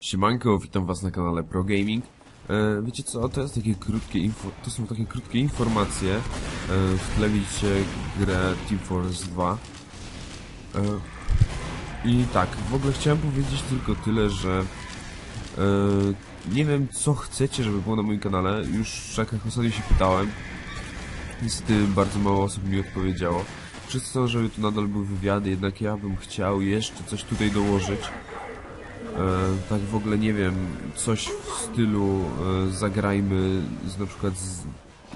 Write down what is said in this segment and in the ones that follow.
Siemanko, witam was na kanale Pro Gaming. E, wiecie co, to jest takie krótkie info, to są takie krótkie informacje. E, w tle widzicie grę Team Force 2. E, I tak, w ogóle chciałem powiedzieć tylko tyle, że e, nie wiem co chcecie, żeby było na moim kanale. Już jak ostatnio się pytałem. Niestety bardzo mało osób mi odpowiedziało. Wszyscy chcą, żeby tu nadal były wywiady, jednak ja bym chciał jeszcze coś tutaj dołożyć. E, tak w ogóle nie wiem, coś w stylu e, zagrajmy z, na przykład z,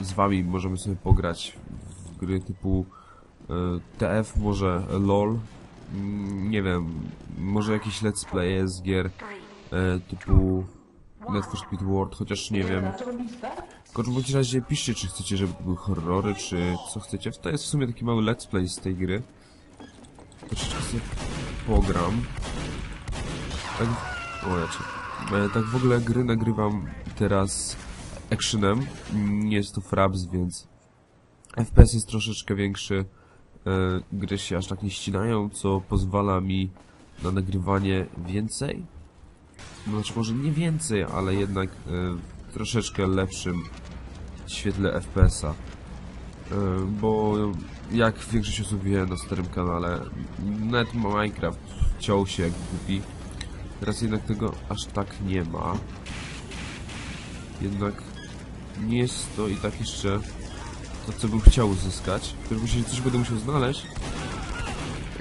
z wami, możemy sobie pograć w gry typu e, TF, może LOL, mm, nie wiem, może jakieś let's play z gier typu Need for Speed World, chociaż nie wiem. W każdym razie piszcie, czy chcecie, żeby były horrory, czy co chcecie. To jest w sumie taki mały let's play z tej gry. Troszeczkę sobie pogram. Tak, o. E, tak w ogóle gry nagrywam teraz actionem. Nie jest to fraps, więc FPS jest troszeczkę większy. E, gry się aż tak nie ścinają, co pozwala mi na nagrywanie więcej. Znaczy może nie więcej, ale jednak e, w troszeczkę lepszym świetle FPS-a. E, bo jak większość osób wie na starym kanale, net Minecraft ciął się jak głupi. Teraz jednak tego aż tak nie ma. Jednak nie jest to i tak jeszcze to, co bym chciał uzyskać. Każdym razie coś będę musiał znaleźć.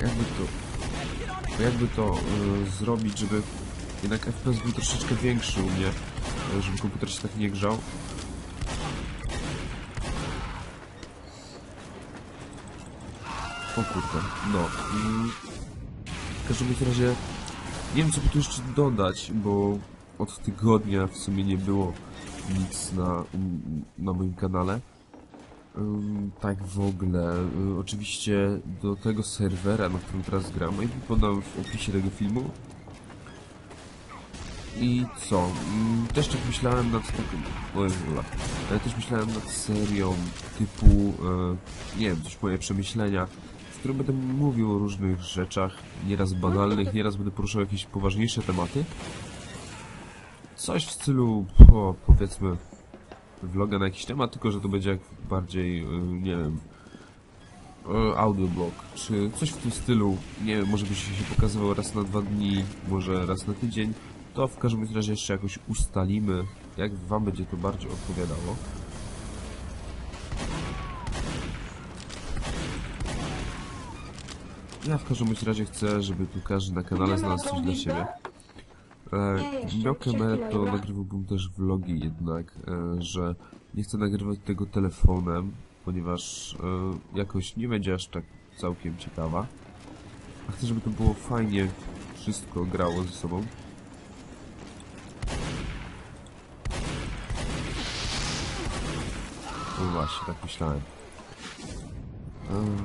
Jakby to... Jakby to y, zrobić, żeby jednak FPS był troszeczkę większy u mnie, y, żeby komputer się tak nie grzał. O kurde, no. W każdym razie nie wiem co by tu jeszcze dodać, bo od tygodnia w sumie nie było nic na, na moim kanale. Tak w ogóle, oczywiście do tego serwera, na którym teraz gram, i podam w opisie tego filmu. I co? Też tak myślałem nad ale też myślałem nad serią typu, e, nie wiem, coś moje przemyślenia, w którym będę mówił o różnych rzeczach, nieraz banalnych, nieraz będę poruszał jakieś poważniejsze tematy. Coś w stylu, o, powiedzmy, vloga na jakiś temat, tylko że to będzie jak bardziej, y, nie wiem, y, audioblog, czy coś w tym stylu, nie wiem, może byś się pokazywał raz na dwa dni, może raz na tydzień, to w każdym razie jeszcze jakoś ustalimy, jak wam będzie to bardziej odpowiadało. Ja w każdym bądź razie chcę, żeby tu każdy na kanale znalazł coś dla siebie. E, miał kamerę, to nagrywałbym też vlogi jednak, e, że nie chcę nagrywać tego telefonem, ponieważ e, jakoś nie będzie aż tak całkiem ciekawa. A chcę, żeby to było fajnie, wszystko grało ze sobą. No właśnie, tak myślałem. Em,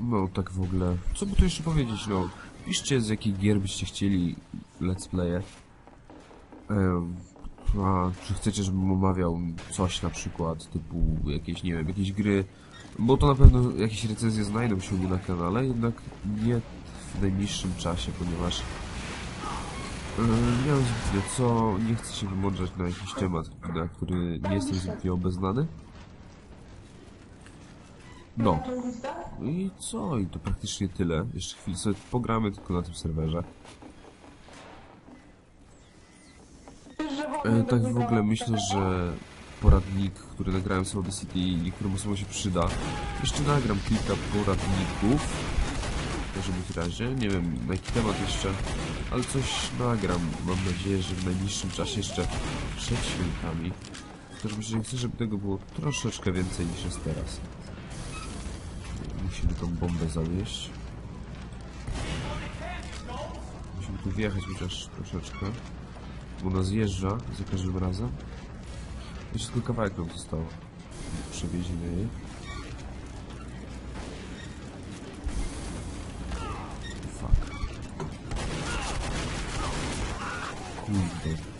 No, tak w ogóle. Co by tu jeszcze powiedzieć, no. Piszcie z jakich gier byście chcieli let's playe. Em, a czy chcecie, żebym omawiał coś na przykład, typu jakieś, nie wiem, jakieś gry. Bo to na pewno jakieś recenzje znajdą się u mnie na kanale, jednak nie w najbliższym czasie, ponieważ nie zbytnio co, nie chcę się wymądrzać na jakiś temat, na który nie jestem zbytnio obeznany. No. I co? I to praktycznie tyle. Jeszcze chwilę sobie pogramy tylko na tym serwerze. E, tak w ogóle myślę, że poradnik, który nagrałem z Audacity i niektórym osobom się przyda. Jeszcze nagram kilka poradników. W każdym razie. Nie wiem na jaki temat jeszcze, ale coś nagram. Mam nadzieję, że w najbliższym czasie jeszcze przed świętami. W każdym razie chcę, żeby tego było troszeczkę więcej niż jest teraz. Musimy tą bombę zawieść. Musimy tu wjechać chociaż troszeczkę. Bo ona zjeżdża za każdym razem. Jeszcze tylko kawałek nam zostało. Przewieziemy jej. Fuck. Kurde.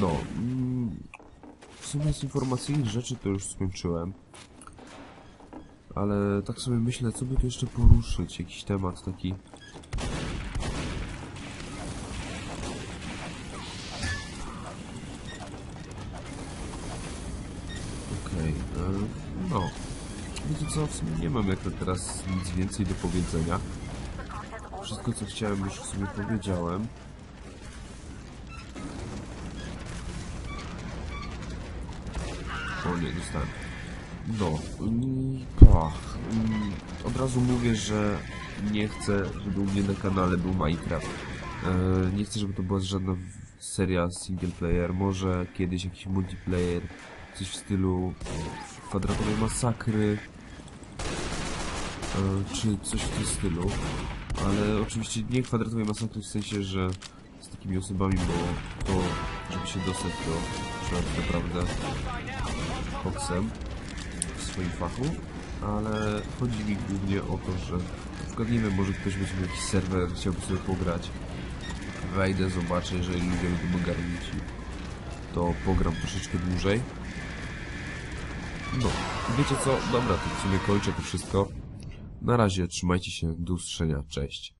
No. mm, W sumie z informacyjnych rzeczy to już skończyłem. Ale tak sobie myślę, co by tu jeszcze poruszyć, jakiś temat taki... Okej, e, no. Wiecie co, w sumie nie mam jak teraz nic więcej do powiedzenia. Wszystko co chciałem już w sumie powiedziałem. O nie, dostałem. No, pach. mm, Od razu mówię, że nie chcę, żeby u mnie na kanale był Minecraft. E, nie chcę, żeby to była żadna seria single player. Może kiedyś jakiś multiplayer, coś w stylu kwadratowej masakry, e, czy coś w tym stylu. Ale oczywiście nie kwadratowej masakry w sensie, że z takimi osobami, bo to, żeby się dostać do trzeba naprawdę koksem w swoim fachu, ale chodzi mi głównie o to, że na nie wiem, może ktoś będzie miał jakiś serwer, chciałby sobie pograć. Wejdę, zobaczę, jeżeli ludzie będą ogarnięci, to pogram troszeczkę dłużej. No, wiecie co? Dobra, to w sumie kończę to wszystko. Na razie, trzymajcie się, do usłyszenia, cześć.